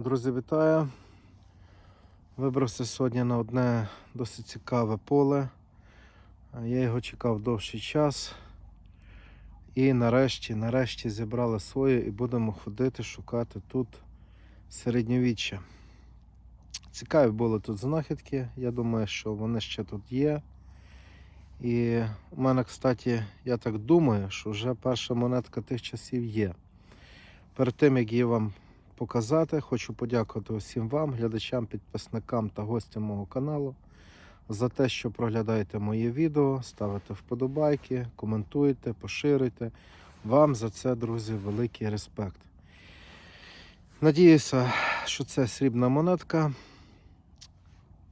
Друзі, вітаю! Вибрався сьогодні на одне досить цікаве поле. Я його чекав довший час. І нарешті, нарешті зібрали своє і будемо ходити шукати тут середньовіччя. Цікаві були тут знахідки. Я думаю, що вони ще тут є. І у мене, кстати, я так думаю, що вже перша монетка тих часів є. Перед тим, як її вам показати, хочу подякувати усім вам, глядачам, підписникам та гостям мого каналу за те, що проглядаєте моє відео, ставите вподобайки, коментуєте, поширюєте. Вам за це, друзі, великий респект. Надіюся, що це срібна монетка.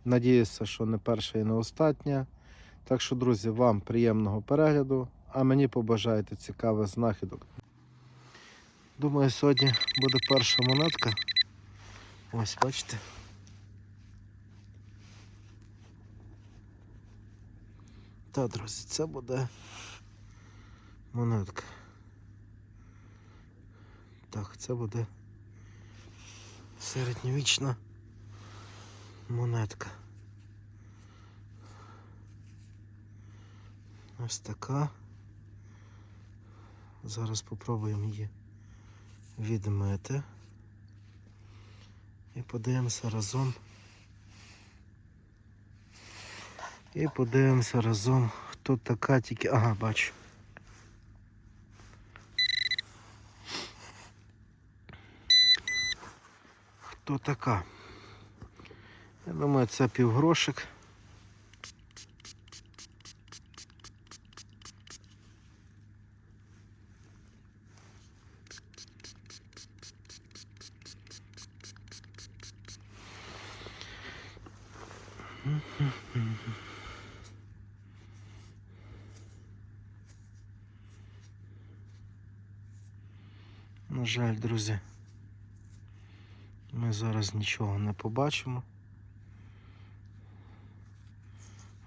Надіюся, що не перша і не остання. Так що, друзі, вам приємного перегляду, а мені побажайте цікавих знахідок. Думаю, сьогодні буде перша монетка. Ось, бачите. Та, друзі, це буде монетка. Так, це буде середньовічна монетка. Ось така. Зараз попробуємо її відмити. І подивимося разом. І подивимося разом, хто така тільки... Ага, бачу. Хто така? Я думаю, це півгрошик. На жаль, друзі, ми зараз нічого не побачимо.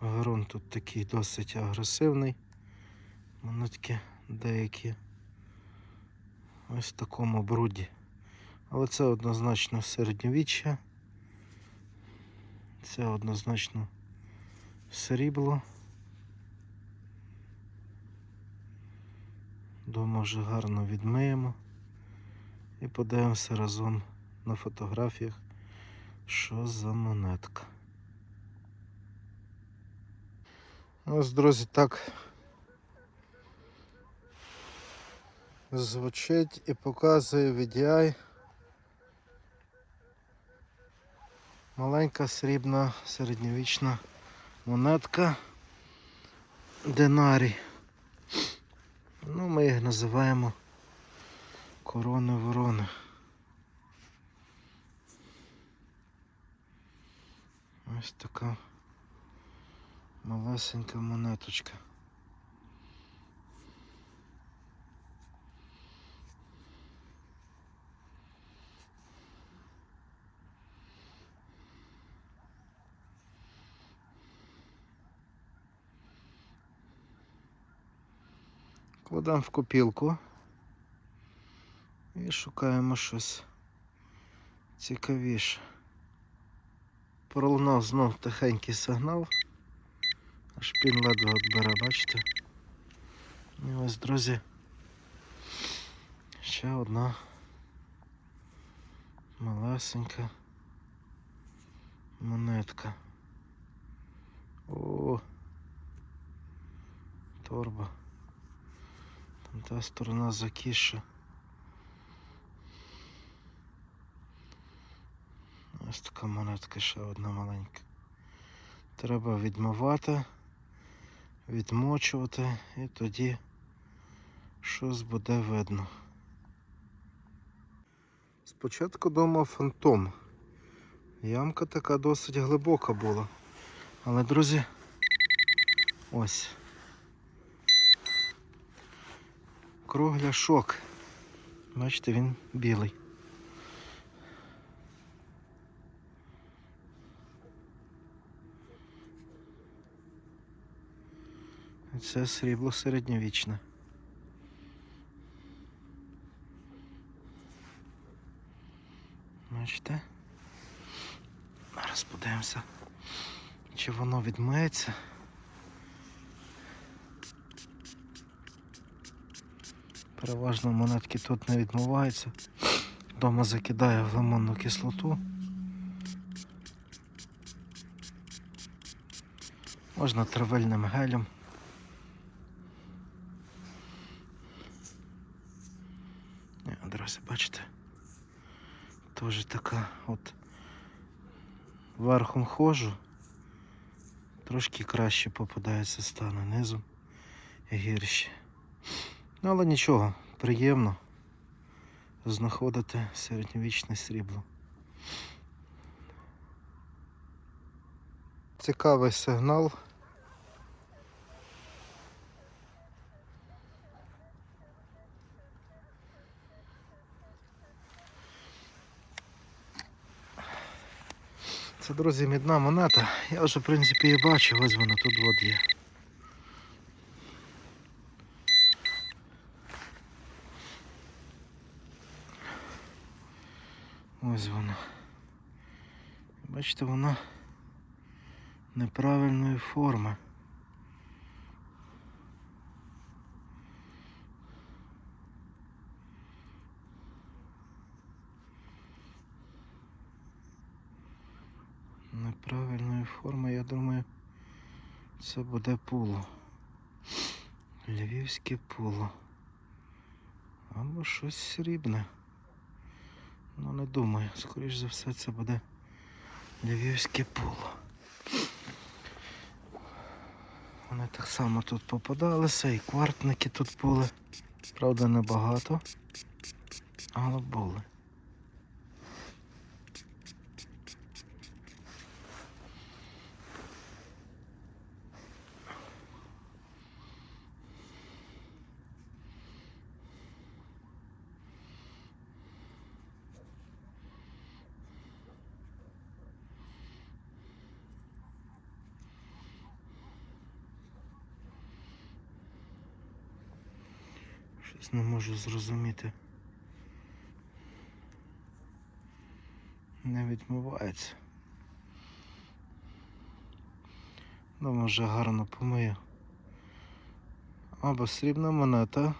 Ґрунт тут такий досить агресивний. Монетки деякі ось в такому бруді. Але це однозначно середньовіччя. Це однозначно срібло. Дома вже гарно відмиємо і подивимося разом на фотографіях, що за монетка. Ось, друзі, так звучить і показує VDI. Маленька срібна середньовічна монетка динарій. Ну, ми їх називаємо корони ворони. Ось така малесенька монеточка. Кладемо в копілку і шукаємо щось цікавіше. Пролунав знов тихенький сигнал. Аж пін ледве бере, бачите? І ось, друзі, ще одна малесенька монетка. О, торба. Та сторона закіша. Ось така монетка ще одна маленька. Треба відмивати, відмочувати і тоді щось буде видно. Спочатку думав фантом. Ямка така досить глибока була. Але, друзі, ось. Кругляшок. Бачите, він білий. Це срібло середньовічне. Бачите? Зараз подивимося, чи воно відмиється. Переважно монетки тут не відмиваються. Дома закидаю в лимонну кислоту. Можна травильним гелем. Ні, Друзі, бачите? Теж така от верхом ходжу. Трошки краще попадається стане низом гірші. Ну, але нічого, приємно знаходити середньовічне срібло. Цікавий сигнал. Це, друзі, мідна монета. Я вже, в принципі, її бачив, ось вона тут от є. Ось вона. Бачите, вона неправильної форми. Неправильної форми, я думаю, це буде пуло. Львівське пуло. Або щось срібне. Ну не думаю, скоріш за все це буде львівське поло. Вони так само тут попадалися, і квартники тут були. Правда, небагато, але були. Щось не можу зрозуміти. Не відмивається. Ну, може гарно помию. Або срібна монета.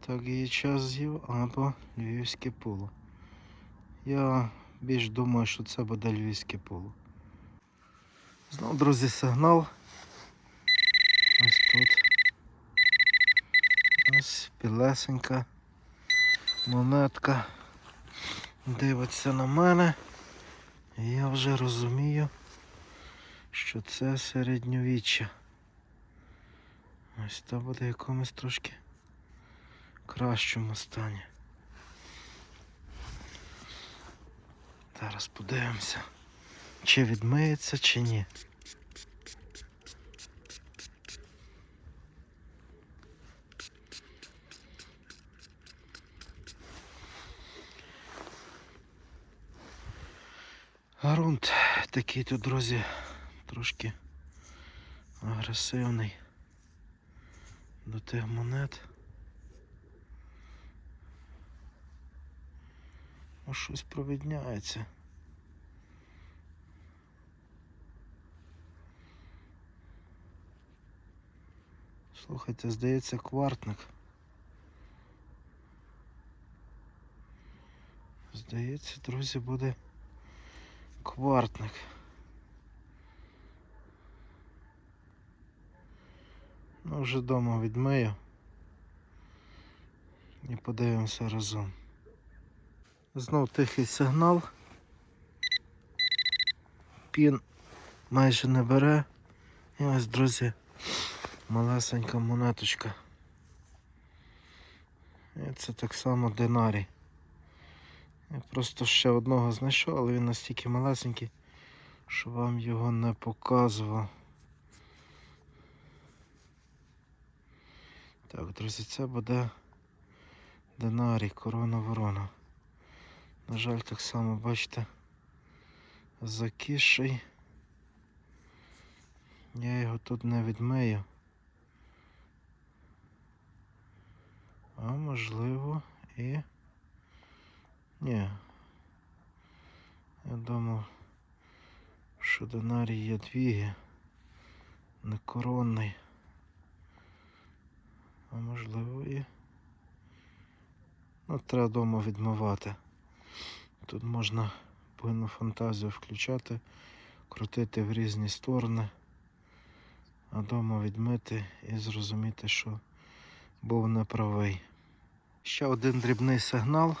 Так її час з'їв, або львівське пуло. Я більш думаю, що це буде львівське пуло. Знову, друзі, сигнал. Ось тут. Ось білесенька монетка дивиться на мене. І я вже розумію, що це середньовіччя. Ось то буде в якомусь трошки кращому стані. Зараз подивимося, чи відмиється, чи ні. Грунт такий тут, друзі, трошки агресивний до тих монет. О, щось провідняється. Слухайте, здається, квартник. Здається, друзі, буде квартник. Ну, вже вдома відмию і подивимося разом. Знов тихий сигнал. Пін майже не бере. І ось, друзі, малесенька монеточка. І це так само динарій. Я просто ще одного знайшов, але він настільки малесенький, що вам його не показував. Так, друзі, це буде динарій, корона ворона. На жаль, так само, бачите, закіший. Я його тут не відмию. А можливо і... Ні. Я думав, що динарій є двіги, не коронний. А можливо і. Ну, треба вдома відмивати. Тут можна повинну фантазію включати, крутити в різні сторони, а вдома відмити і зрозуміти, що був неправий. Ще один дрібний сигнал.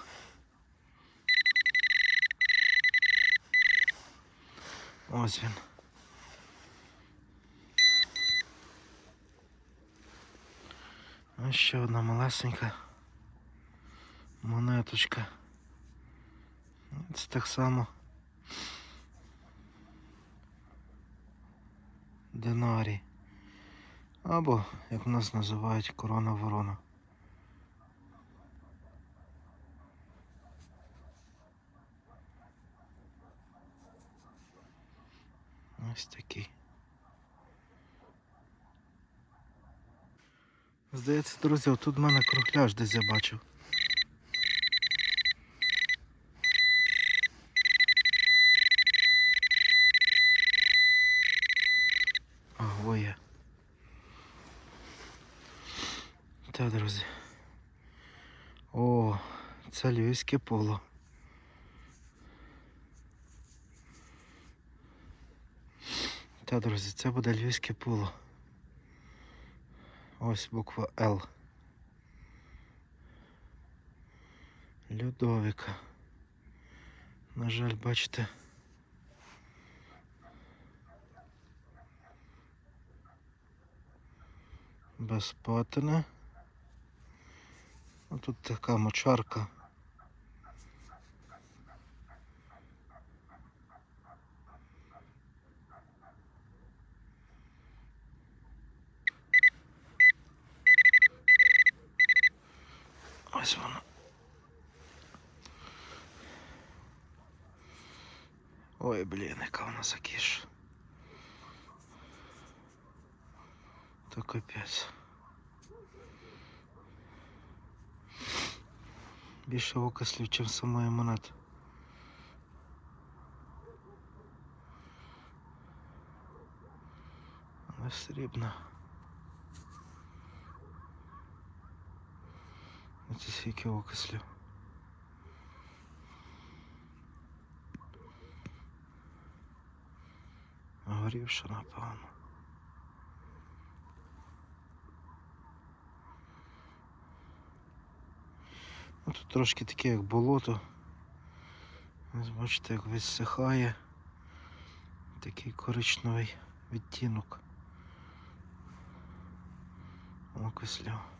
Ось він. Ось ще одна малесенька монеточка. Це так само. Динарій. Або, як в нас називають, корона ворона. Ось такий. Здається, друзі, тут в мене крухляж десь я бачив. Во є. Та, друзі. О, це львівське поло. Та, друзі, це буде львівське поло. Ось буква Л. Людовіка. На жаль, бачите. Без патина. Ну, тут така мочарка. Ось вона. Ой, блін, яка вона закіш. То капець. Більше окислів, чим самої монети. Але срібна. Оце скільки окислів. Горівша, напевно. Ну, Тут трошки таке як болото. Ось бачите, як відсихає такий коричневий відтінок. Окислів.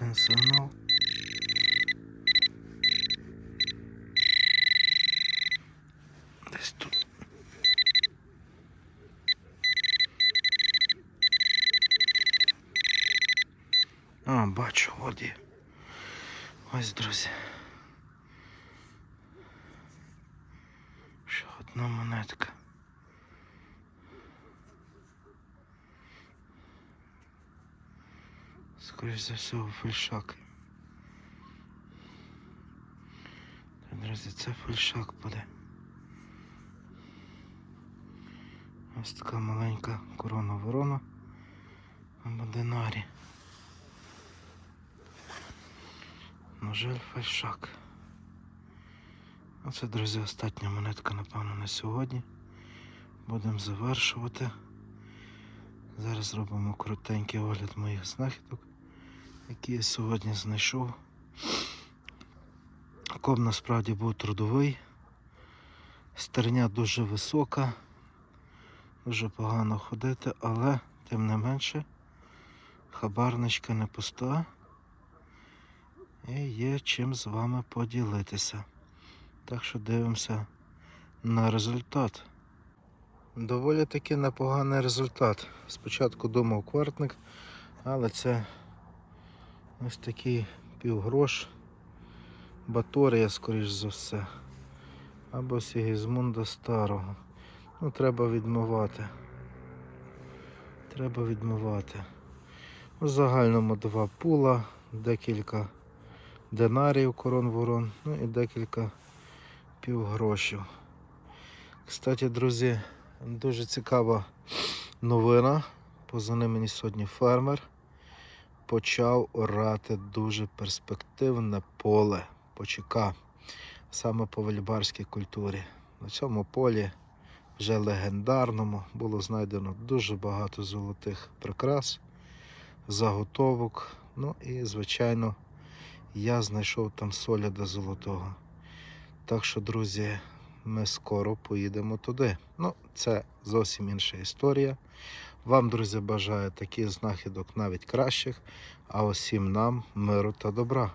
Один сигнал. Десь тут. А, бачу, є. Ось, друзі. Ще одна монетка. Скоріше за все, фальшак. Друзі, це фальшак буде. Ось така маленька корона ворона або динарі. На жаль, фальшак. Оце, друзі, остання монетка, напевно, на сьогодні. Будемо завершувати. Зараз зробимо коротенький огляд моїх знахідок, які я сьогодні знайшов. Коб насправді був трудовий. Стерня дуже висока, дуже погано ходити, але тим не менше хабарничка не пуста. І є чим з вами поділитися. Так що дивимося на результат. Доволі таки непоганий результат. Спочатку думав квартник, але це ось такий півгрош. Баторія, скоріш за все. Або Сігізмунда старого. Ну, треба відмивати. Треба відмивати. У загальному два пула, декілька динарів корон ворон, ну і декілька півгрошів. Кстати, друзі, дуже цікава новина. Позвонив мені сьогодні фермер. Почав орати дуже перспективне поле почека саме по вельбарській культурі. На цьому полі вже легендарному було знайдено дуже багато золотих прикрас, заготовок. Ну і, звичайно, я знайшов там соляда золотого. Так що, друзі, ми скоро поїдемо туди. Ну, це зовсім інша історія. Вам, друзі, бажаю таких знахідок навіть кращих, а усім нам миру та добра.